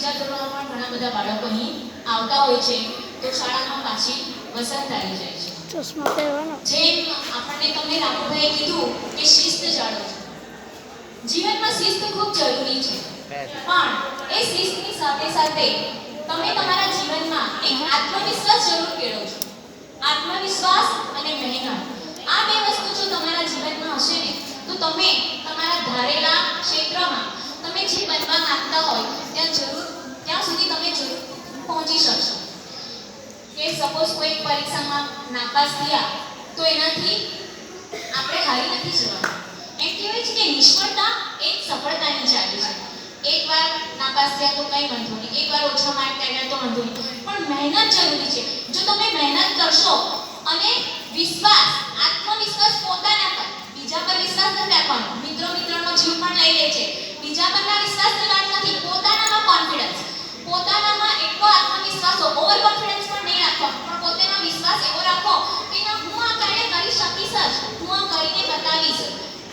બીજા ધોરણોમાં પણ ઘણા બધા બાળકો અહીં આવતા હોય છે તો શાળામાં પાછી વસંત આવી જાય છે. ચશ્મા પહેરવાનો. જેમ આપણને તમે રામુભાઈએ કીધું કે શિસ્ત જાળવજો જીવનમાં શિસ્ત ખૂબ જરૂરી છે. પણ એ શિસ્તની સાથે સાથે તમે તમારા જીવનમાં એક આત્મવિશ્વાસ જરૂર કેળવજો આત્મવિશ્વાસ અને મહેનત. આ બે વસ્તુ જો તમારા જીવનમાં હશે ને તો તમે તમારા ધારેલા ક્ષેત્રમાં તમે જે બનવા માંગતા હોય ત્યાં જરૂર, ત્યાં સુધી તમે પહોંચી શકશો. કે સપોઝ કોઈ પરીક્ષામાં નાપાસ થયા, તો એનાથી આપણે હારી નથી જવાનું. એમ કહેવાય છે કે નિષ્ફળતા એ સફળતાની ચાવી છે. એકવાર નાપાસ થયા તો કંઈ વાંધો નહીં. એકવાર ઓછા માર્ક આવ્યા તો વાંધો નહીં. પણ મહેનત જરૂરી છે. જો તમે મહેનત કરશો અને વિશ્વાસ, આત્મવિશ્વાસ પોતાના પર, બીજા પર વિશ્વાસ નથી રાખવાનો. મિત્રો મિત્રનો જીવ પણ લઈ લે છે બીજા પરના વિશ્વાસની વાત નથી પોતાનામાં કોન્ફિડન્સ પોતાનામાં એટલો આત્મવિશ્વાસ ઓવર કોન્ફિડન્સ નહીં રાખવાનો પણ પોતાનો વિશ્વાસ એવો રાખો કે ના, હું આ કાર્ય કરી શકીશ જ. હું કરીને બતાવીશ.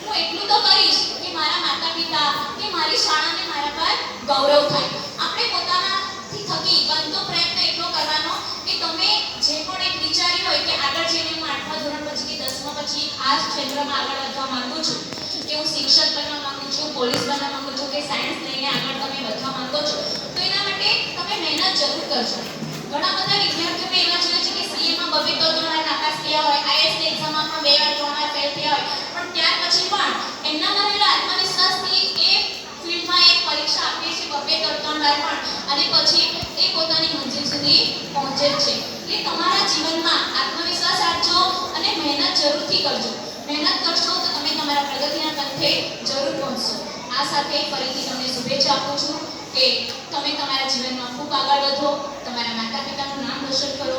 હું એટલું તો કરીશ કે મારા માતા પિતા કે મારી શાળાને મારા પર ગૌરવ થાય. આપણે પોતાનાથી થકી બનતો પ્રયત્ન એટલો કરવાનો કે તમે જે પણ એક વિચાર્યું હોય કે આગળ જઈને હું ધોરણ પછી કે પછી આ ક્ષેત્રમાં આગળ વધવા માંગુ છું, કે હું શિક્ષક બનવા માંગુ છું, પોલીસ બનવા માંગુ છું, કે સાયન્સ લઈને આગળ તમે વધવા માંગો છો, તો એના માટે કરજો ઘણા બધા વિદ્યાર્થીઓ એવા જોયા છે કે સીએમાં બબે ત્રણ વાર નાપાસ થયા હોય આઈએસ એક્ઝામમાં પણ બે વાર ત્રણ ફેલ થયા હોય. પણ ત્યાર પછી પણ એમનામાં રહેલા આત્મવિશ્વાસથી એ ફિલ્ડમાં એ પરીક્ષા આપે છે બબે ત્રણ વાર પણ. અને પછી એ પોતાની મંજિલ સુધી પહોંચે છે. એટલે તમારા જીવનમાં આત્મવિશ્વાસ રાખજો અને મહેનત જરૂરથી કરજો. મહેનત કરશો તો તમે તમારા પ્રગતિના પંથે જરૂર પહોંચશો. આ સાથે ફરીથી તમને શુભેચ્છા આપું છું કે તમે તમારા જીવનમાં ખૂબ આગળ વધો તમારા માતા પિતાનું નામ રોશન કરો